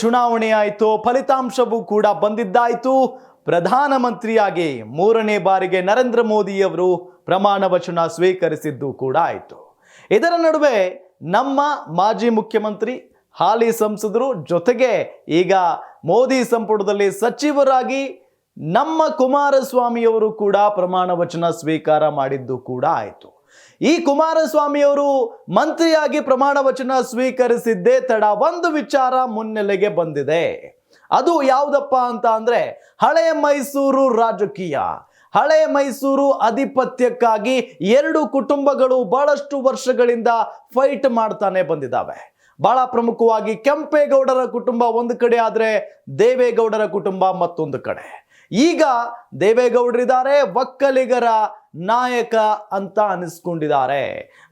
ಚುನಾವಣೆ ಆಯಿತು, ಫಲಿತಾಂಶವೂ ಕೂಡ ಬಂದಿದ್ದಾಯಿತು. ಪ್ರಧಾನಮಂತ್ರಿಯಾಗಿ ಮೂರನೇ ಬಾರಿಗೆ ನರೇಂದ್ರ ಮೋದಿಯವರು ಪ್ರಮಾಣ ವಚನ ಸ್ವೀಕರಿಸಿದ್ದು ಕೂಡ ಆಯಿತು. ಇದರ ನಡುವೆ ನಮ್ಮ ಮಾಜಿ ಮುಖ್ಯಮಂತ್ರಿ, ಹಾಲಿ ಸಂಸದರು ಜೊತೆಗೆ ಈಗ ಮೋದಿ ಸಂಪುಟದಲ್ಲಿ ಸಚಿವರಾಗಿ ನಮ್ಮ ಕುಮಾರಸ್ವಾಮಿಯವರು ಕೂಡ ಪ್ರಮಾಣ ವಚನ ಸ್ವೀಕಾರ ಮಾಡಿದ್ದು ಕೂಡ ಆಯಿತು. ಈ ಕುಮಾರಸ್ವಾಮಿಯವರು ಮಂತ್ರಿಯಾಗಿ ಪ್ರಮಾಣ ವಚನ ಸ್ವೀಕರಿಸಿದ್ದೇ ತಡ ಒಂದು ವಿಚಾರ ಮುನ್ನೆಲೆಗೆ ಬಂದಿದೆ. ಅದು ಯಾವುದಪ್ಪ ಅಂತ ಅಂದ್ರೆ ಹಳೆಯ ಮೈಸೂರು ರಾಜಕೀಯ. ಹಳೆಯ ಮೈಸೂರು ಆಧಿಪತ್ಯಕ್ಕಾಗಿ ಎರಡು ಕುಟುಂಬಗಳು ಬಹಳಷ್ಟು ವರ್ಷಗಳಿಂದ ಫೈಟ್ ಮಾಡ್ತಾನೆ ಬಂದಿದ್ದಾವೆ. ಬಹಳ ಪ್ರಮುಖವಾಗಿ ಕೆಂಪೇಗೌಡರ ಕುಟುಂಬ ಒಂದು ಕಡೆ ಆದರೆ ದೇವೇಗೌಡರ ಕುಟುಂಬ ಮತ್ತೊಂದು ಕಡೆ. ಈಗ ದೇವೇಗೌಡರಿದ್ದಾರೆ, ಒಕ್ಕಲಿಗರ ನಾಯಕ ಅಂತ ಅನಿಸ್ಕೊಂಡಿದ್ದಾರೆ.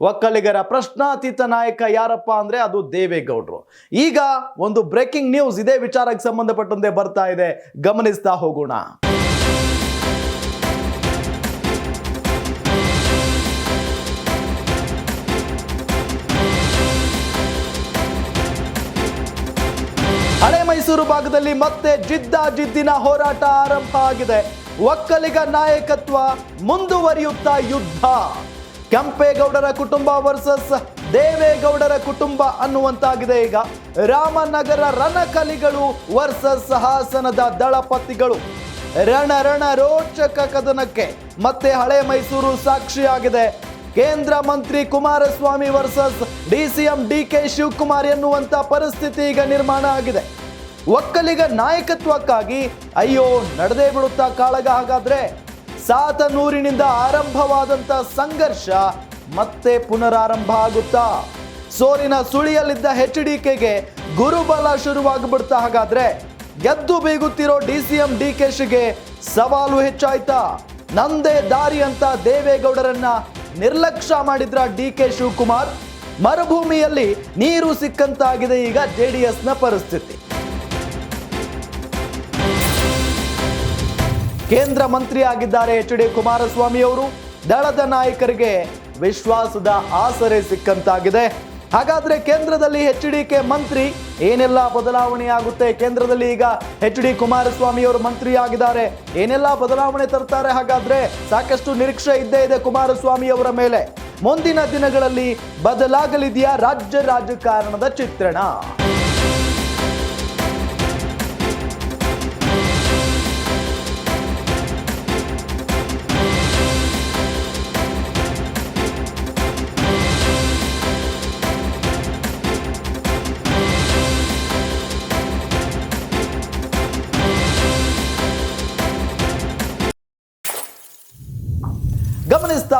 ಒಕ್ಕಲಿಗರ ಪ್ರಶ್ನಾತೀತ ನಾಯಕ ಯಾರಪ್ಪ ಅಂದರೆ ಅದು ದೇವೇಗೌಡರು. ಈಗ ಒಂದು ಬ್ರೇಕಿಂಗ್ ನ್ಯೂಸ್ ಇದೇ, ವಿಚಾರಕ್ಕೆ ಸಂಬಂಧಪಟ್ಟಂತೆ ಬರ್ತಾ ಇದೆ. ಗಮನಿಸ್ತಾ ಹೋಗೋಣ. ಹಳೆ ಮೈಸೂರು ಭಾಗದಲ್ಲಿ ಮತ್ತೆ ಜಿದ್ದಾಜಿದ್ದಿನ ಹೋರಾಟ ಆರಂಭ ಆಗಿದೆ. ಒಕ್ಕಲಿಗ ನಾಯಕತ್ವ ಮುಂದುವರಿಯುತ್ತಾ ಯುದ್ಧ. ಕೆಂಪೇಗೌಡರ ಕುಟುಂಬ ವರ್ಸಸ್ ದೇವೇಗೌಡರ ಕುಟುಂಬ ಅನ್ನುವಂತಾಗಿದೆ ಈಗ. ರಾಮನಗರ ರಣಕಲಿಗಳು ವರ್ಸಸ್ ಹಾಸನದ ದಳಪತಿಗಳು. ರಣ ರೋಚಕ ಕದನಕ್ಕೆ ಮತ್ತೆ ಹಳೆ ಮೈಸೂರು ಸಾಕ್ಷಿಯಾಗಿದೆ. ಕೇಂದ್ರ ಮಂತ್ರಿ Kumaraswamy versus D C M D K Shivakumar ಎನ್ನುವಂತ ಪರಿಸ್ಥಿತಿ ಈಗ ನಿರ್ಮಾಣ ಆಗಿದೆ. ಒಕ್ಕಲಿಗ ನಾಯಕತ್ವಕ್ಕಾಗಿ ಅಯ್ಯೋ, ನಡೆದೇ ಬಿಡುತ್ತಾ ಕಾಳಗ ಹಾಗಾದ್ರೆ? ಸಾತನೂರಿನಿಂದ ಆರಂಭವಾದಂತ ಸಂಘರ್ಷ ಮತ್ತೆ ಪುನರಾರಂಭ ಆಗುತ್ತಾ? ಸೋಲಿನ ಸುಳಿಯಲ್ಲಿದ್ದ ಹೆಚ್ ಡಿ ಕೆಗೆ ಗುರುಬಲ ಶುರುವಾಗಿಬಿಡ್ತಾ ಹಾಗಾದ್ರೆ? ಗೆದ್ದು ಬೀಗುತ್ತಿರೋ D C M D K ಶಿಗೆ ಸವಾಲು ಹೆಚ್ಚಾಯ್ತಾ? ನಂದೇ ದಾರಿ ಅಂತ ದೇವೇಗೌಡರನ್ನ ನಿರ್ಲಕ್ಷ್ಯ ಮಾಡಿದ್ರ ಡಿ ಕೆ ಶಿವಕುಮಾರ್? ಮರುಭೂಮಿಯಲ್ಲಿ ನೀರು ಸಿಕ್ಕಂತಾಗಿದೆ ಈಗ ಜೆಡಿಎಸ್ನ ಪರಿಸ್ಥಿತಿ. ಕೇಂದ್ರ ಮಂತ್ರಿಯಾಗಿದ್ದಾರೆ ಎಚ್ ಡಿ ಕುಮಾರಸ್ವಾಮಿ ಅವರು. ದಳದ ನಾಯಕರಿಗೆ ವಿಶ್ವಾಸದ ಆಸರೆ ಸಿಕ್ಕಂತಾಗಿದೆ. ಹಾಗಾದ್ರೆ ಕೇಂದ್ರದಲ್ಲಿ ಎಚ್ ಡಿ ಕೆ ಮಂತ್ರಿ ಏನೆಲ್ಲ ಬದಲಾವಣೆ ಆಗುತ್ತೆ? ಕೇಂದ್ರದಲ್ಲಿ ಈಗ ಎಚ್ ಡಿ ಕುಮಾರಸ್ವಾಮಿ ಅವರು ಮಂತ್ರಿ ಆಗಿದ್ದಾರೆ ಏನೆಲ್ಲ ಬದಲಾವಣೆ ತರ್ತಾರೆ? ಹಾಗಾದ್ರೆ ಸಾಕಷ್ಟು ನಿರೀಕ್ಷೆ ಇದ್ದೇ ಇದೆ ಕುಮಾರಸ್ವಾಮಿ ಅವರ ಮೇಲೆ. ಮುಂದಿನ ದಿನಗಳಲ್ಲಿ ಬದಲಾಗಲಿದೆಯಾ ರಾಜ್ಯ ರಾಜಕಾರಣದ ಚಿತ್ರಣ?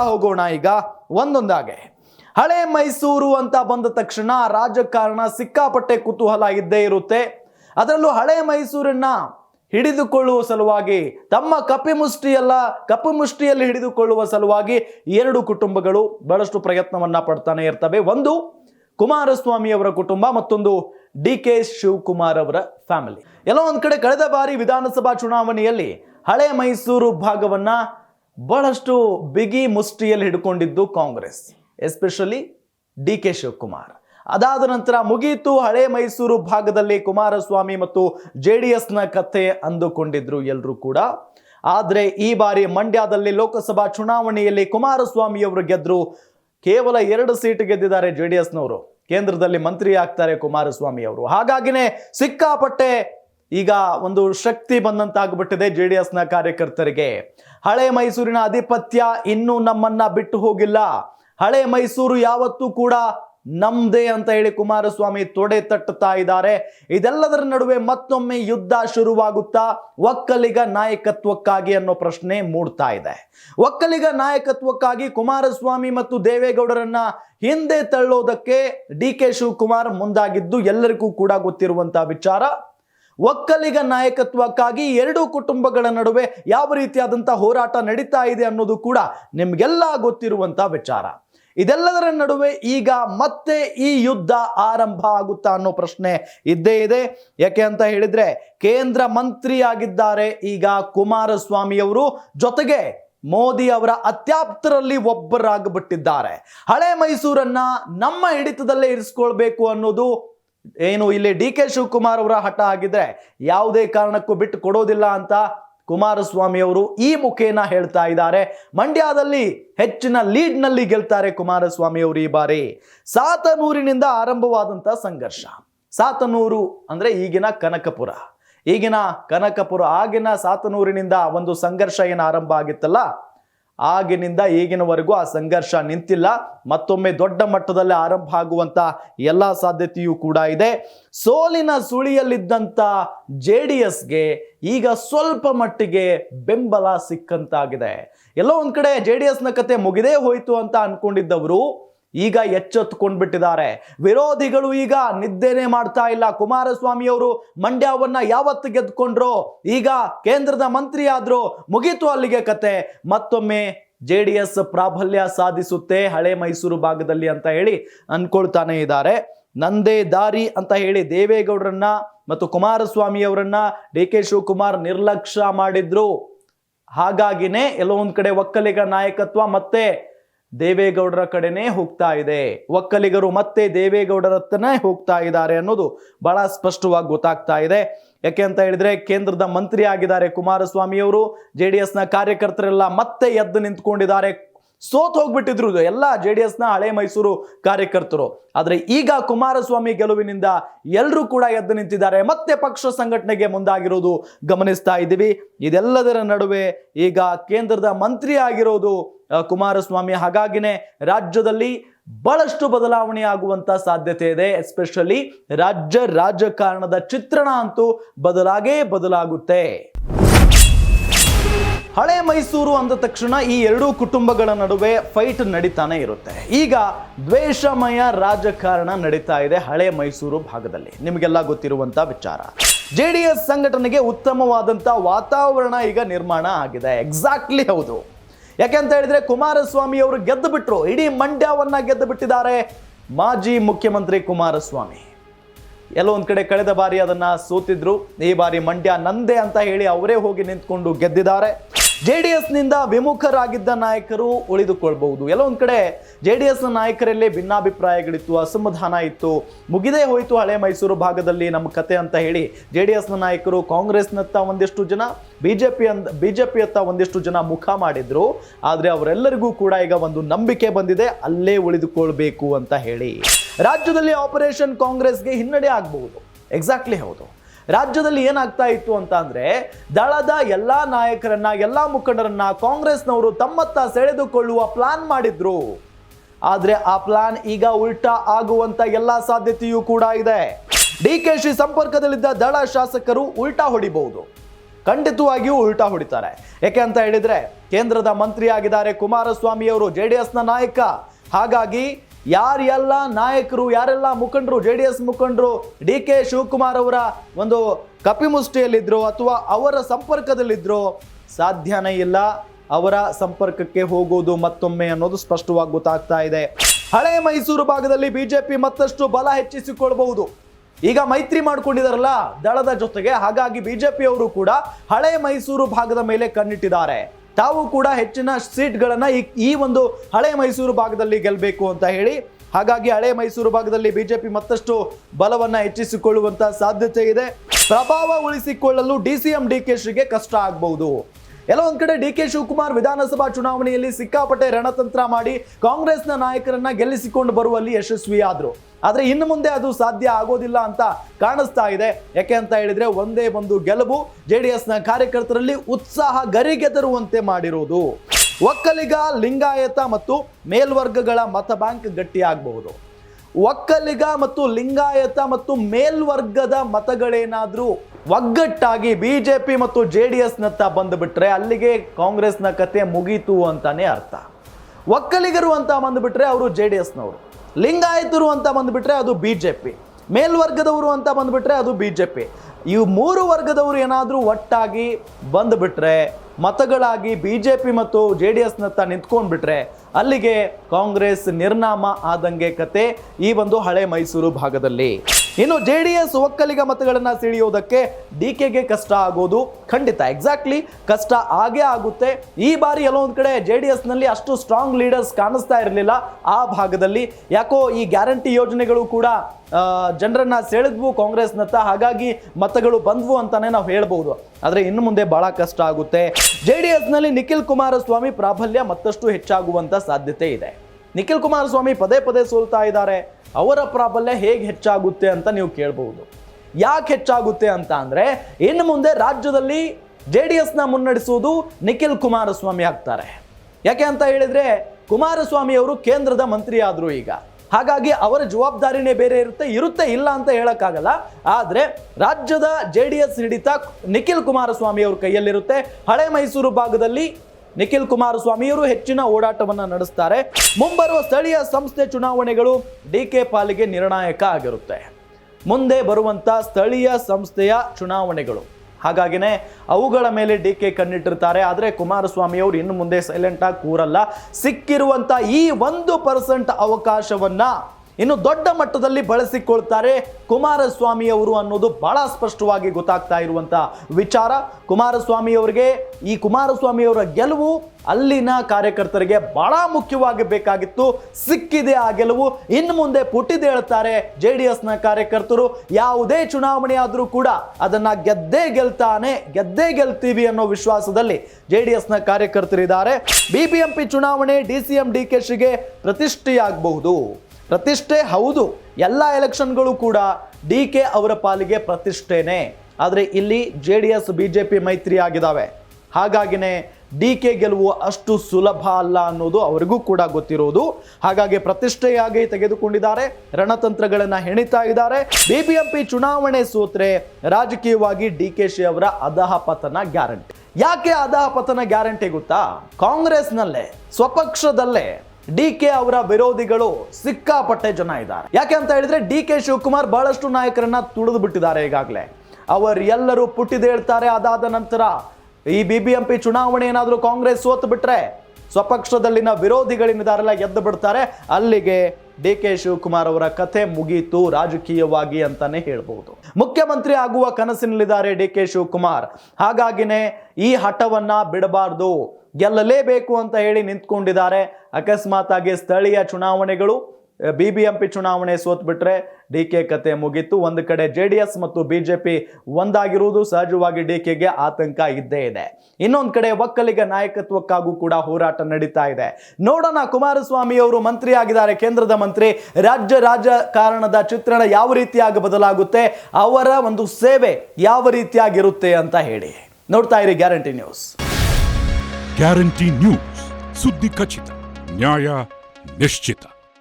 ಹೋಗೋಣ ಈಗ ಒಂದೊಂದಾಗೆ. ಹಳೆ ಮೈಸೂರು ಅಂತ ಬಂದ ತಕ್ಷಣ ರಾಜಕಾರಣ ಸಿಕ್ಕಾಪಟ್ಟೆ ಕುತೂಹಲ ಇದ್ದೇ ಇರುತ್ತೆ. ಅದರಲ್ಲೂ ಹಳೆ ಮೈಸೂರನ್ನ ಹಿಡಿದುಕೊಳ್ಳುವ ಸಲುವಾಗಿ, ತಮ್ಮ ಕಪಿಮುಷ್ಟಿಯಲ್ಲ ಕಪಿಮುಷ್ಟಿಯಲ್ಲಿ ಹಿಡಿದುಕೊಳ್ಳುವ ಸಲುವಾಗಿ ಎರಡು ಕುಟುಂಬಗಳು ಬಹಳಷ್ಟು ಪ್ರಯತ್ನವನ್ನ ಪಡ್ತಾನೆ ಇರ್ತವೆ. ಒಂದು ಕುಮಾರಸ್ವಾಮಿ ಅವರ ಕುಟುಂಬ, ಮತ್ತೊಂದು ಡಿ ಕೆ ಶಿವಕುಮಾರ್ ಅವರ ಫ್ಯಾಮಿಲಿ ಎಲ್ಲೋ ಒಂದ್ ಕಡೆ ಕಳೆದ ಬಾರಿ ವಿಧಾನಸಭಾ ಚುನಾವಣೆಯಲ್ಲಿ ಹಳೆ ಮೈಸೂರು ಭಾಗವನ್ನ ಬಹಳಷ್ಟು ಬಿಗಿ ಮುಷ್ಟಿಯಲ್ಲಿ ಹಿಡ್ಕೊಂಡಿದ್ದು Congress, especially D K Shivakumar. ಅದಾದ ನಂತರ ಮುಗಿಯಿತು ಹಳೆ ಮೈಸೂರು ಭಾಗದಲ್ಲಿ ಕುಮಾರಸ್ವಾಮಿ ಮತ್ತು ಜೆ ಡಿ ಎಸ್ನ ಕಥೆ ಅಂದುಕೊಂಡಿದ್ರು ಎಲ್ಲರೂ ಕೂಡ. ಆದರೆ ಈ ಬಾರಿ ಮಂಡ್ಯದಲ್ಲಿ ಲೋಕಸಭಾ ಚುನಾವಣೆಯಲ್ಲಿ ಕುಮಾರಸ್ವಾಮಿ ಅವರು ಗೆದ್ರು ಕೇವಲ ಎರಡು ಸೀಟ್ ಗೆದ್ದಿದ್ದಾರೆ ಜೆ ಡಿ ಎಸ್ನವರು ಕೇಂದ್ರದಲ್ಲಿ ಮಂತ್ರಿ ಆಗ್ತಾರೆ ಕುಮಾರಸ್ವಾಮಿ ಅವರು ಹಾಗಾಗಿನೇ ಸಿಕ್ಕಾಪಟ್ಟೆ ಈಗ ಒಂದು ಶಕ್ತಿ ಬಂದಂತಾಗ್ಬಿಟ್ಟಿದೆ ಜೆ ಡಿ ಎಸ್ನ ಕಾರ್ಯಕರ್ತರಿಗೆ. ಹಳೆ ಮೈಸೂರಿನ ಆಧಿಪತ್ಯ ಇನ್ನೂ ನಮ್ಮನ್ನ ಬಿಟ್ಟು ಹೋಗಿಲ್ಲ. ಹಳೆ ಮೈಸೂರು ಯಾವತ್ತೂ ಕೂಡ ನಮ್ದೇ ಅಂತ ಹೇಳಿ ಕುಮಾರಸ್ವಾಮಿ ತೊಡೆ ತಟ್ಟುತ್ತಾ ಇದ್ದಾರೆ. ಇದೆಲ್ಲದರ ನಡುವೆ ಮತ್ತೊಮ್ಮೆ ಯುದ್ಧ ಶುರುವಾಗುತ್ತಾ ಒಕ್ಕಲಿಗ ನಾಯಕತ್ವಕ್ಕಾಗಿ ಅನ್ನೋ ಪ್ರಶ್ನೆ ಮೂಡ್ತಾ ಇದೆ. ಒಕ್ಕಲಿಗ ನಾಯಕತ್ವಕ್ಕಾಗಿ ಕುಮಾರಸ್ವಾಮಿ ಮತ್ತು ದೇವೇಗೌಡರನ್ನ ಹಿಂದೆ ತಳ್ಳೋದಕ್ಕೆ ಡಿ ಕೆ ಶಿವಕುಮಾರ್ ಮುಂದಾಗಿದ್ದು ಎಲ್ಲರಿಗೂ ಕೂಡ ಗೊತ್ತಿರುವಂತಹ ವಿಚಾರ. ಒಕ್ಕಲಿಗ ನಾಯಕತ್ವಕ್ಕಾಗಿ ಎರಡು ಕುಟುಂಬಗಳ ನಡುವೆ ಯಾವ ರೀತಿಯಾದಂಥ ಹೋರಾಟ ನಡೀತಾ ಇದೆ ಅನ್ನೋದು ಕೂಡ ನಿಮಗೆಲ್ಲ ಗೊತ್ತಿರುವಂಥ ವಿಚಾರ. ಇದೆಲ್ಲದರ ನಡುವೆ ಈಗ ಮತ್ತೆ ಈ ಯುದ್ಧ ಆರಂಭ ಆಗುತ್ತಾ ಅನ್ನೋ ಪ್ರಶ್ನೆ ಇದ್ದೇ ಇದೆ. ಯಾಕೆ ಅಂತ ಹೇಳಿದ್ರೆ ಕೇಂದ್ರ ಮಂತ್ರಿಯಾಗಿದ್ದಾರೆ ಈಗ ಕುಮಾರಸ್ವಾಮಿ ಅವರು ಜೊತೆಗೆ ಮೋದಿ ಅವರ ಅತ್ಯಾಪ್ತರಲ್ಲಿ ಒಬ್ಬರಾಗ್ಬಿಟ್ಟಿದ್ದಾರೆ. ಹಳೆ ಮೈಸೂರನ್ನ ನಮ್ಮ ಹಿಡಿತದಲ್ಲೇ ಇರಿಸ್ಕೊಳ್ಬೇಕು ಅನ್ನೋದು ಏನು ಇಲ್ಲಿ ಡಿ ಕೆ ಶಿವಕುಮಾರ್ ಅವರ ಹಠ ಆಗಿದ್ರೆ ಯಾವುದೇ ಕಾರಣಕ್ಕೂ ಬಿಟ್ಟು ಕೊಡೋದಿಲ್ಲ ಅಂತ ಕುಮಾರಸ್ವಾಮಿ ಅವರು ಈ ಮುಖೇನ ಹೇಳ್ತಾ ಇದ್ದಾರೆ. ಮಂಡ್ಯದಲ್ಲಿ ಹೆಚ್ಚಿನ ಲೀಡ್ನಲ್ಲಿ ಗೆಲ್ತಾರೆ ಕುಮಾರಸ್ವಾಮಿ ಅವರು ಈ ಬಾರಿ. ಸಾತನೂರಿನಿಂದ ಆರಂಭವಾದಂಥ ಸಂಘರ್ಷ. ಸಾತನೂರು ಅಂದ್ರೆ ಈಗಿನ ಕನಕಪುರ. ಈಗಿನ ಕನಕಪುರ, ಆಗಿನ ಸಾತನೂರಿನಿಂದ ಒಂದು ಸಂಘರ್ಷ ಏನು ಆರಂಭ ಆಗಿತ್ತಲ್ಲ? ಆಗಿನಿಂದ ಈಗಿನವರೆಗೂ ಆ ಸಂಘರ್ಷ ನಿಂತಿಲ್ಲ. ಮತ್ತೊಮ್ಮೆ ದೊಡ್ಡ ಮಟ್ಟದಲ್ಲಿ ಆರಂಭ ಆಗುವಂತ ಎಲ್ಲ ಸಾಧ್ಯತೆಯೂ ಕೂಡ ಇದೆ. ಸೋಲಿನ ಸುಳಿಯಲ್ಲಿದ್ದಂಥ ಜೆ ಡಿ ಎಸ್ಗೆ ಈಗ ಸ್ವಲ್ಪ ಮಟ್ಟಿಗೆ ಬೆಂಬಲ ಸಿಕ್ಕಂತಾಗಿದೆ. ಎಲ್ಲೋ ಒಂದು ಕಡೆ ಜೆ ಡಿ ಎಸ್ನ ಕತೆ ಮುಗಿದೇ ಹೋಯ್ತು ಅಂತ ಅನ್ಕೊಂಡಿದ್ದವರು ಈಗ ಎಚ್ಚೆತ್ತುಕೊಂಡ್ಬಿಟ್ಟಿದ್ದಾರೆ. ವಿರೋಧಿಗಳು ಈಗ ನಿದ್ದೆನೆ ಮಾಡ್ತಾ ಇಲ್ಲ. ಕುಮಾರಸ್ವಾಮಿ ಅವರು ಮಂಡ್ಯವನ್ನ ಯಾವತ್ತು ಗೆದ್ಕೊಂಡ್ರು, ಈಗ ಕೇಂದ್ರದ ಮಂತ್ರಿ ಆದ್ರು ಮುಗೀತು ಅಲ್ಲಿಗೆ ಕತೆ. ಮತ್ತೊಮ್ಮೆ ಜೆ ಡಿ ಎಸ್ ಪ್ರಾಬಲ್ಯ ಸಾಧಿಸುತ್ತೆ ಹಳೆ ಮೈಸೂರು ಭಾಗದಲ್ಲಿ ಅಂತ ಹೇಳಿ ಅನ್ಕೊಳ್ತಾನೆ ಇದ್ದಾರೆ. ನಂದೇ ದಾರಿ ಅಂತ ಹೇಳಿ ದೇವೇಗೌಡರನ್ನ ಮತ್ತು ಕುಮಾರಸ್ವಾಮಿ ಅವರನ್ನ ಡಿ ಕೆ ಶಿವಕುಮಾರ್ ನಿರ್ಲಕ್ಷ್ಯ ಮಾಡಿದ್ರು. ಹಾಗಾಗಿನೇ ಎಲ್ಲೋ ಒಂದ್ ಕಡೆ ಒಕ್ಕಲಿಗ ನಾಯಕತ್ವ ಮತ್ತೆ ದೇವೇಗೌಡರ ಕಡೆನೇ ಹೋಗ್ತಾ ಇದೆ. ಒಕ್ಕಲಿಗರು ಮತ್ತೆ ದೇವೇಗೌಡರತ್ತನೇ ಹೋಗ್ತಾ ಇದ್ದಾರೆ ಅನ್ನೋದು ಬಹಳ ಸ್ಪಷ್ಟವಾಗಿ ಗೊತ್ತಾಗ್ತಾ ಇದೆ. ಯಾಕೆ ಅಂತ ಹೇಳಿದ್ರೆ ಕೇಂದ್ರದ ಮಂತ್ರಿ ಆಗಿದ್ದಾರೆ ಕುಮಾರಸ್ವಾಮಿ ಅವರು ಜೆ ಡಿ ಎಸ್ನ ಕಾರ್ಯಕರ್ತರೆಲ್ಲ ಮತ್ತೆ ಎದ್ದು ನಿಂತ್ಕೊಂಡಿದ್ದಾರೆ. ಸೋತ್ ಹೋಗ್ಬಿಟ್ಟಿದ್ರು ಎಲ್ಲ ಜೆ ಡಿ ಎಸ್ನ ಹಳೆ ಮೈಸೂರು ಕಾರ್ಯಕರ್ತರು. ಆದರೆ ಈಗ ಕುಮಾರಸ್ವಾಮಿ ಗೆಲುವಿನಿಂದ ಎಲ್ಲರೂ ಕೂಡ ಎದ್ದು ನಿಂತಿದ್ದಾರೆ. ಮತ್ತೆ ಪಕ್ಷ ಸಂಘಟನೆಗೆ ಮುಂದಾಗಿರೋದು ಗಮನಿಸ್ತಾ ಇದ್ದೀವಿ. ಇದೆಲ್ಲದರ ನಡುವೆ ಈಗ ಕೇಂದ್ರದ ಮಂತ್ರಿ ಆಗಿರೋದು ಕುಮಾರಸ್ವಾಮಿ, ಹಾಗಾಗಿನೇ ರಾಜ್ಯದಲ್ಲಿ ಬಹಳಷ್ಟು ಬದಲಾವಣೆ ಆಗುವಂತ ಸಾಧ್ಯತೆ ಇದೆ. ಎಸ್ಪೆಷಲಿ ರಾಜ್ಯ ರಾಜಕಾರಣದ ಚಿತ್ರಣ ಅಂತೂ ಬದಲಾಗೇ ಬದಲಾಗುತ್ತೆ. ಹಳೆ ಮೈಸೂರು ಅಂದ ತಕ್ಷಣ ಈ ಎರಡೂ ಕುಟುಂಬಗಳ ನಡುವೆ ಫೈಟ್ ನಡೀತಾನೆ ಇರುತ್ತೆ. ಈಗ ದ್ವೇಷಮಯ ರಾಜಕಾರಣ ನಡೀತಾ ಇದೆ ಹಳೆ ಮೈಸೂರು ಭಾಗದಲ್ಲಿ. ನಿಮಗೆಲ್ಲ ಗೊತ್ತಿರುವಂತ ವಿಚಾರ. ಜೆ ಡಿ ಎಸ್ ಸಂಘಟನೆಗೆ ಉತ್ತಮವಾದಂಥ ವಾತಾವರಣ ಈಗ ನಿರ್ಮಾಣ ಆಗಿದೆ. ಎಕ್ಸಾಕ್ಟ್ಲಿ ಹೌದು. ಯಾಕೆಂತ ಹೇಳಿದ್ರೆ ಕುಮಾರಸ್ವಾಮಿ ಅವರು ಗೆದ್ದು ಬಿಟ್ರು, ಇಡೀ ಮಂಡ್ಯವನ್ನ ಗೆದ್ದು ಬಿಟ್ಟಿದ್ದಾರೆ ಮಾಜಿ ಮುಖ್ಯಮಂತ್ರಿ ಕುಮಾರಸ್ವಾಮಿ. ಎಲ್ಲೋ ಕಡೆ ಕಳೆದ ಬಾರಿ ಅದನ್ನ ಸೋತಿದ್ರು, ಈ ಬಾರಿ ಮಂಡ್ಯ ನಂದೆ ಅಂತ ಹೇಳಿ ಅವರೇ ಹೋಗಿ ನಿಂತ್ಕೊಂಡು ಗೆದ್ದಿದ್ದಾರೆ. ಜೆ ಡಿ ಎಸ್ನಿಂದ ವಿಮುಖರಾಗಿದ್ದ ನಾಯಕರು ಉಳಿದುಕೊಳ್ಬಹುದು. ಎಲ್ಲ ಒಂದು ಕಡೆ ಜೆ ಡಿ ಎಸ್ನ ನಾಯಕರಲ್ಲೇ ಭಿನ್ನಾಭಿಪ್ರಾಯಗಳಿತ್ತು, ಅಸಮಾಧಾನ ಇತ್ತು. ಮುಗಿದೇ ಹೋಯಿತು ಹಳೆ ಮೈಸೂರು ಭಾಗದಲ್ಲಿ ನಮ್ಮ ಕತೆ ಅಂತ ಹೇಳಿ ಜೆ ಡಿ ಎಸ್ನ ನಾಯಕರು ಕಾಂಗ್ರೆಸ್ನತ್ತ ಒಂದಿಷ್ಟು ಜನ ಬಿ ಜೆ ಪಿ ಅಂದ ಪಿಯತ್ತ ಒಂದಿಷ್ಟು ಜನ ಮುಖ ಮಾಡಿದ್ರು. ಆದರೆ ಅವರೆಲ್ಲರಿಗೂ ಕೂಡ ಈಗ ಒಂದು ನಂಬಿಕೆ ಬಂದಿದೆ, ಅಲ್ಲೇ ಉಳಿದುಕೊಳ್ಬೇಕು ಅಂತ ಹೇಳಿ. ರಾಜ್ಯದಲ್ಲಿ ಆಪರೇಷನ್ ಕಾಂಗ್ರೆಸ್ಗೆ ಹಿನ್ನಡೆ ಆಗಬಹುದು. ಎಕ್ಸಾಕ್ಟ್ಲಿ ಹೌದು. ರಾಜ್ಯದಲ್ಲಿ ಏನಾಗ್ತಾ ಇತ್ತು ಅಂತ ಅಂದ್ರೆ ದಳದ ಎಲ್ಲಾ ನಾಯಕರನ್ನ, ಎಲ್ಲಾ ಮುಖಂಡರನ್ನ ಕಾಂಗ್ರೆಸ್ನವರು ತಮ್ಮತ್ತ ಸೆಳೆದುಕೊಳ್ಳುವ ಪ್ಲಾನ್ ಮಾಡಿದ್ರು. ಆದ್ರೆ ಆ ಪ್ಲಾನ್ ಈಗ ಉಲ್ಟಾ ಆಗುವಂತ ಎಲ್ಲಾ ಸಾಧ್ಯತೆಯೂ ಕೂಡ ಇದೆ. ಡಿ ಕೆ ಶಿ ಸಂಪರ್ಕದಲ್ಲಿದ್ದ ದಳ ಶಾಸಕರು ಉಲ್ಟಾ ಹೊಡಿಬಹುದು. ಖಂಡಿತವಾಗಿಯೂ ಉಲ್ಟಾ ಹೊಡಿತಾರೆ. ಯಾಕೆ ಅಂತ ಹೇಳಿದ್ರೆ ಕೇಂದ್ರದ ಮಂತ್ರಿ ಆಗಿದ್ದಾರೆ ಕುಮಾರಸ್ವಾಮಿ ಅವರು ಜೆ ಡಿ ಎಸ್ನ ನಾಯಕ. ಹಾಗಾಗಿ ಯಾರೆಲ್ಲ ನಾಯಕರು, ಯಾರೆಲ್ಲ ಮುಖಂಡರು ಜೆ ಡಿ ಎಸ್ ಮುಖಂಡರು ಡಿ ಕೆ ಶಿವಕುಮಾರ್ ಅವರ ಒಂದು ಕಪಿಮುಷ್ಟಿಯಲ್ಲಿದ್ದರು ಅಥವಾ ಅವರ ಸಂಪರ್ಕದಲ್ಲಿದ್ದರು ಸಾಧ್ಯನೇ ಇಲ್ಲ. ಅವರ ಸಂಪರ್ಕಕ್ಕೆ ಹೋಗೋದು ಮತ್ತೊಮ್ಮೆ ಅನ್ನೋದು ಸ್ಪಷ್ಟವಾಗಿ ಗೊತ್ತಾಗ್ತಾ ಇದೆ. ಹಳೆ ಮೈಸೂರು ಭಾಗದಲ್ಲಿ ಬಿಜೆಪಿ ಮತ್ತಷ್ಟು ಬಲ ಹೆಚ್ಚಿಸಿಕೊಳ್ಳಬಹುದು ಈಗ ಮೈತ್ರಿ ಮಾಡ್ಕೊಂಡಿದಾರಲ್ಲ, ದಳದ ಜೊತೆಗೆ ಹಾಗಾಗಿ ಬಿಜೆಪಿ ಅವರು ಕೂಡ ಹಳೆ ಮೈಸೂರು ಭಾಗದ ಮೇಲೆ ಕಣ್ಣಿಟ್ಟಿದ್ದಾರೆ. ತಾವು ಕೂಡ ಹೆಚ್ಚಿನ ಸೀಟ್ಗಳನ್ನು ಈ ಈ ಒಂದು ಹಳೆ ಮೈಸೂರು ಭಾಗದಲ್ಲಿ ಗೆಲ್ಲಬೇಕು ಅಂತ ಹೇಳಿ, ಹಾಗಾಗಿ ಹಳೆ ಮೈಸೂರು ಭಾಗದಲ್ಲಿ ಬಿಜೆಪಿ ಮತ್ತಷ್ಟು ಬಲವನ್ನ ಹೆಚ್ಚಿಸಿಕೊಳ್ಳುವಂತ ಸಾಧ್ಯತೆ ಇದೆ. ಪ್ರಭಾವ ಉಳಿಸಿಕೊಳ್ಳಲು D C M D K ಶ್ರೀಗೆ ಕಷ್ಟ ಆಗಬಹುದು. ಎಲ್ಲ ಒಂದ್ ಕಡೆ ಡಿ ಕೆ ಶಿವಕುಮಾರ್ ವಿಧಾನಸಭಾ ಚುನಾವಣೆಯಲ್ಲಿ ಸಿಕ್ಕಾಪಟ್ಟೆ ರಣತಂತ್ರ ಮಾಡಿ ಕಾಂಗ್ರೆಸ್ನ ನಾಯಕರನ್ನ ಗೆಲ್ಲಿಸಿಕೊಂಡು ಬರುವಲ್ಲಿ ಯಶಸ್ವಿಯಾದ್ರು. ಆದ್ರೆ ಇನ್ನು ಮುಂದೆ ಅದು ಸಾಧ್ಯ ಆಗೋದಿಲ್ಲ ಅಂತ ಕಾಣಿಸ್ತಾ ಇದೆ. ಯಾಕೆ ಅಂತ ಹೇಳಿದ್ರೆ ಒಂದೇ ಒಂದು ಗೆಲುವು ಜೆ ಡಿ ಎಸ್ನ ಕಾರ್ಯಕರ್ತರಲ್ಲಿ ಉತ್ಸಾಹ ಗರಿಗೆದರುವಂತೆ ಮಾಡಿರುವುದು ಒಕ್ಕಲಿಗ, ಲಿಂಗಾಯತ ಮತ್ತು ಮೇಲ್ವರ್ಗಗಳ ಮತ ಬ್ಯಾಂಕ್ ಗಟ್ಟಿಯಾಗಬಹುದು. ಒಕ್ಕಲಿಗ ಮತ್ತು ಲಿಂಗಾಯತ ಮತ್ತು ಮೇಲ್ವರ್ಗದ ಮತಗಳೇನಾದರೂ ಒಗ್ಗಟ್ಟಾಗಿ ಬಿಜೆಪಿ ಮತ್ತು ಜೆ ಡಿ ಎಸ್ನತ್ತ ಬಂದುಬಿಟ್ರೆ ಅಲ್ಲಿಗೆ ಕಾಂಗ್ರೆಸ್ನ ಕತೆ ಮುಗೀತು ಅಂತಾನೆ ಅರ್ಥ. ಒಕ್ಕಲಿಗರು ಅಂತ ಬಂದುಬಿಟ್ರೆ ಅವರು ಜೆ ಡಿ ಎಸ್ನವರು ಲಿಂಗಾಯತರು ಅಂತ ಬಂದುಬಿಟ್ರೆ ಅದು ಬಿ ಜೆ ಪಿ ಮೇಲ್ವರ್ಗದವರು ಅಂತ ಬಂದುಬಿಟ್ರೆ ಅದು ಬಿ ಜೆ ಪಿ ಈ ಮೂರು ವರ್ಗದವರು ಏನಾದರೂ ಒಟ್ಟಾಗಿ ಬಂದುಬಿಟ್ರೆ ಮತಗಳಾಗಿ ಬಿ ಜೆ ಪಿ ಮತ್ತು ಜೆ ಡಿ ಎಸ್ನತ್ತ ನಿಂತ್ಕೊಂಡ್ಬಿಟ್ರೆ ಅಲ್ಲಿಗೆ ಕಾಂಗ್ರೆಸ್ ನಿರ್ನಾಮ ಆದಂಗೆ ಕತೆ ಈ ಒಂದು ಹಳೆ ಮೈಸೂರು ಭಾಗದಲ್ಲಿ. ಇನ್ನು ಜೆ ಡಿ ಎಸ್ ಒಕ್ಕಲಿಗ ಮತಗಳನ್ನು ಸೆಳೆಯೋದಕ್ಕೆ ಡಿ ಕೆಗೆ ಕಷ್ಟ ಆಗೋದು ಖಂಡಿತ. ಎಕ್ಸಾಕ್ಟ್ಲಿ ಕಷ್ಟ ಆಗೇ ಆಗುತ್ತೆ. ಈ ಬಾರಿ ಎಲ್ಲೊಂದು ಕಡೆ ಜೆ ಡಿ ಎಸ್ನಲ್ಲಿ ಅಷ್ಟು ಸ್ಟ್ರಾಂಗ್ ಲೀಡರ್ಸ್ ಕಾಣಿಸ್ತಾ ಇರಲಿಲ್ಲ. ಆ ಭಾಗದಲ್ಲಿ ಯಾಕೋ ಈ ಗ್ಯಾರಂಟಿ ಯೋಜನೆಗಳು ಕೂಡ ಜನರನ್ನು ಸೆಳೆದ್ವು ಕಾಂಗ್ರೆಸ್ನತ್ತ. ಹಾಗಾಗಿ ಮತಗಳು ಬಂದ್ವು ಅಂತಾನೆ ನಾವು ಹೇಳ್ಬೋದು. ಆದರೆ ಇನ್ನು ಮುಂದೆ ಬಹಳ ಕಷ್ಟ ಆಗುತ್ತೆ. ಜೆ ಡಿ ಎಸ್ನಲ್ಲಿ ನಿಖಿಲ್ ಕುಮಾರಸ್ವಾಮಿ ಪ್ರಾಬಲ್ಯ ಮತ್ತಷ್ಟು ಹೆಚ್ಚಾಗುವಂಥ ಸಾಧ್ಯತೆ ಇದೆ. ನಿಖಿಲ್ ಕುಮಾರಸ್ವಾಮಿ ಪದೇ ಪದೇ ಸೋಲ್ತಾ ಇದ್ದಾರೆ. ಅವರ ಪ್ರಾಬಲ್ಯ ಹೇಗೆ ಹೆಚ್ಚಾಗುತ್ತೆ ಅಂತ ನೀವು ಕೇಳಬಹುದು. ಯಾಕೆ ಹೆಚ್ಚಾಗುತ್ತೆ ಅಂತ ಅಂದರೆ, ಇನ್ನು ಮುಂದೆ ರಾಜ್ಯದಲ್ಲಿ ಜೆ ಡಿ ಎಸ್ನ ಮುನ್ನಡೆಸುವುದು ನಿಖಿಲ್ ಕುಮಾರಸ್ವಾಮಿ ಆಗ್ತಾರೆ. ಯಾಕೆ ಅಂತ ಹೇಳಿದ್ರೆ, ಕುಮಾರಸ್ವಾಮಿ ಅವರು ಕೇಂದ್ರದ ಮಂತ್ರಿ ಆದ್ರು ಈಗ. ಹಾಗಾಗಿ ಅವರ ಜವಾಬ್ದಾರಿನೇ ಬೇರೆ ಇರುತ್ತೆ ಇರುತ್ತೆ ಇಲ್ಲ ಅಂತ ಹೇಳೋಕ್ಕಾಗಲ್ಲ. ಆದ್ರೆ ರಾಜ್ಯದ ಜೆ ಡಿ ಎಸ್ ಹಿಡಿತ ನಿಖಿಲ್ ಕುಮಾರಸ್ವಾಮಿ ಅವ್ರ ಕೈಯಲ್ಲಿರುತ್ತೆ. ಹಳೆ ಮೈಸೂರು ಭಾಗದಲ್ಲಿ ನಿಖಿಲ್ ಕುಮಾರಸ್ವಾಮಿಯವರು ಹೆಚ್ಚಿನ ಓಡಾಟವನ್ನು ನಡೆಸ್ತಾರೆ. ಮುಂಬರುವ ಸ್ಥಳೀಯ ಸಂಸ್ಥೆ ಚುನಾವಣೆಗಳು ಡಿ ಕೆ ಪಾಲಿಗೆ ನಿರ್ಣಾಯಕ ಆಗಿರುತ್ತೆ. ಮುಂದೆ ಬರುವಂತ ಸ್ಥಳೀಯ ಸಂಸ್ಥೆಯ ಚುನಾವಣೆಗಳು. ಹಾಗಾಗಿನೇ ಅವುಗಳ ಮೇಲೆ ಡಿ ಕೆ ಕಣ್ಣಿಟ್ಟಿರ್ತಾರೆ. ಆದರೆ ಕುಮಾರಸ್ವಾಮಿ ಅವರು ಇನ್ನು ಮುಂದೆ ಸೈಲೆಂಟ್ ಆಗಿ ಕೂರಲ್ಲ. ಸಿಕ್ಕಿರುವಂತ ಈ ಒಂದು ಪರ್ಸೆಂಟ್ ಅವಕಾಶವನ್ನ ಇನ್ನು ದೊಡ್ಡ ಮಟ್ಟದಲ್ಲಿ ಬಳಸಿಕೊಳ್ತಾರೆ ಕುಮಾರಸ್ವಾಮಿ ಅವರು ಅನ್ನೋದು ಬಹಳ ಸ್ಪಷ್ಟವಾಗಿ ಗೊತ್ತಾಗ್ತಾ ಇರುವಂಥ ವಿಚಾರ. ಕುಮಾರಸ್ವಾಮಿ ಅವರಿಗೆ ಈ ಕುಮಾರಸ್ವಾಮಿ ಅವರ ಗೆಲುವು ಅಲ್ಲಿನ ಕಾರ್ಯಕರ್ತರಿಗೆ ಬಹಳ ಮುಖ್ಯವಾಗಿ ಬೇಕಾಗಿತ್ತು. ಸಿಕ್ಕಿದೆ ಆ ಗೆಲುವು. ಇನ್ನು ಮುಂದೆ ಪುಟ್ಟಿದೇಳ್ತಾರೆ ಜೆ ಡಿ ಎಸ್ನ ಕಾರ್ಯಕರ್ತರು. ಯಾವುದೇ ಚುನಾವಣೆ ಆದರೂ ಕೂಡ ಅದನ್ನು ಗೆದ್ದೇ ಗೆಲ್ತಾನೆ, ಗೆದ್ದೇ ಗೆಲ್ತೀವಿ ಅನ್ನೋ ವಿಶ್ವಾಸದಲ್ಲಿ ಜೆ ಡಿ ಎಸ್ನ ಕಾರ್ಯಕರ್ತರಿದ್ದಾರೆ. ಬಿ ಬಿ ಎಂ ಪಿ ಚುನಾವಣೆ D C M D K ಶಿಗೆ ಪ್ರತಿಷ್ಠೆಯಾಗಬಹುದು. ಪ್ರತಿಷ್ಠೆ ಹೌದು. ಎಲ್ಲ ಎಲೆಕ್ಷನ್ಗಳು ಕೂಡ ಡಿ ಕೆ ಅವರ ಪಾಲಿಗೆ ಪ್ರತಿಷ್ಠೆನೇ. ಆದರೆ ಇಲ್ಲಿ J D S, B J P ಮೈತ್ರಿ ಆಗಿದ್ದಾವೆ ಹಾಗಾಗಿನೇ ಡಿ ಕೆ ಗೆಲುವು ಅಷ್ಟು ಸುಲಭ ಅಲ್ಲ ಅನ್ನೋದು ಅವರಿಗೂ ಕೂಡ ಗೊತ್ತಿರೋದು. ಹಾಗಾಗಿ ಪ್ರತಿಷ್ಠೆಯಾಗಿ ತೆಗೆದುಕೊಂಡಿದ್ದಾರೆ. ರಣತಂತ್ರಗಳನ್ನು ಹೆಣಿತಾ ಇದ್ದಾರೆ. ಬಿಬಿಎಂಪಿ ಚುನಾವಣೆ ಸೋತ್ರೆ ರಾಜಕೀಯವಾಗಿ ಡಿ ಕೆ ಶಿ ಅವರ ಅಧಃ ಪತನ ಗ್ಯಾರಂಟಿ. ಯಾಕೆ ಅಧಃ ಪತನ ಗ್ಯಾರಂಟಿ ಗೊತ್ತಾ? ಕಾಂಗ್ರೆಸ್ನಲ್ಲೇ, ಸ್ವಪಕ್ಷದಲ್ಲೇ. ಡಿ ಕೆ ಅವರ ವಿರೋಧಿಗಳು ಸಿಕ್ಕಾಪಟ್ಟೆ ಜನ ಇದ್ದಾರೆ. ಯಾಕೆ ಅಂತ ಹೇಳಿದ್ರೆ ಡಿ ಕೆ ಶಿವಕುಮಾರ್ ಬಹಳಷ್ಟು ನಾಯಕರನ್ನ ತುಳಿದು ಬಿಟ್ಟಿದ್ದಾರೆ ಈಗಾಗಲೇ. ಅವರೆಲ್ಲರೂ ಪುಟ್ಟಿದೇಳ್ತಾರೆ ಅದಾದ ನಂತರ ಈ ಬಿ ಬಿ ಎಂ ಪಿ ಚುನಾವಣೆ ಏನಾದರೂ ಕಾಂಗ್ರೆಸ್ ಸೋತು ಬಿಟ್ರೆ ಸ್ವಪಕ್ಷದಲ್ಲಿನ ವಿರೋಧಿಗಳೇನಿದಾರಲ್ಲ ಎದ್ದು ಬಿಡ್ತಾರೆ. ಅಲ್ಲಿಗೆ ಡಿ ಕೆ ಶಿವಕುಮಾರ್ ಅವರ ಕಥೆ ಮುಗೀತು ರಾಜಕೀಯವಾಗಿ ಅಂತಾನೆ ಹೇಳ್ಬಹುದು ಮುಖ್ಯಮಂತ್ರಿ ಆಗುವ ಕನಸಿನಲ್ಲಿದ್ದಾರೆ ಡಿ ಕೆ ಶಿವಕುಮಾರ್. ಹಾಗಾಗಿನೇ ಈ ಹಠವನ್ನ ಬಿಡಬಾರ್ದು. ಗೆಲ್ಲಲೇಬೇಕು ಅಂತ ಹೇಳಿ ನಿಂತ್ಕೊಂಡಿದ್ದಾರೆ. ಅಕಸ್ಮಾತ್ ಆಗಿ ಸ್ಥಳೀಯ ಚುನಾವಣೆಗಳು, ಬಿ ಬಿ ಎಂ ಪಿ ಚುನಾವಣೆ ಸೋತ್ ಬಿಟ್ರೆ ಡಿ ಕೆ ಕತೆ ಮುಗೀತು. ಒಂದು ಕಡೆ ಜೆ ಡಿ ಎಸ್ ಮತ್ತು ಬಿಜೆಪಿ ಒಂದಾಗಿರುವುದು ಸಹಜವಾಗಿ ಡಿ ಕೆಗೆ ಆತಂಕ ಇದ್ದೇ ಇದೆ. ಇನ್ನೊಂದು ಕಡೆ ಒಕ್ಕಲಿಗ ನಾಯಕತ್ವಕ್ಕಾಗೂ ಕೂಡ ಹೋರಾಟ ನಡೀತಾ ಇದೆ. ನೋಡೋಣ, ಕುಮಾರಸ್ವಾಮಿ ಅವರು ಮಂತ್ರಿ ಆಗಿದ್ದಾರೆ ಕೇಂದ್ರದ ಮಂತ್ರಿ, ರಾಜ್ಯ ರಾಜಕಾರಣದ ಚಿತ್ರಣ ಯಾವ ರೀತಿಯಾಗಿ ಬದಲಾಗುತ್ತೆ? ಅವರ ಒಂದು ಸೇವೆ ಯಾವ ರೀತಿಯಾಗಿರುತ್ತೆ ಅಂತ ಹೇಳಿ. ನೋಡ್ತಾ ಇರಿ ಗ್ಯಾರಂಟಿ ನ್ಯೂಸ್. Guarantee news. ಸುದ್ದಿ ಖಚಿತ, ನ್ಯಾಯ ನಿಶ್ಚಿತ.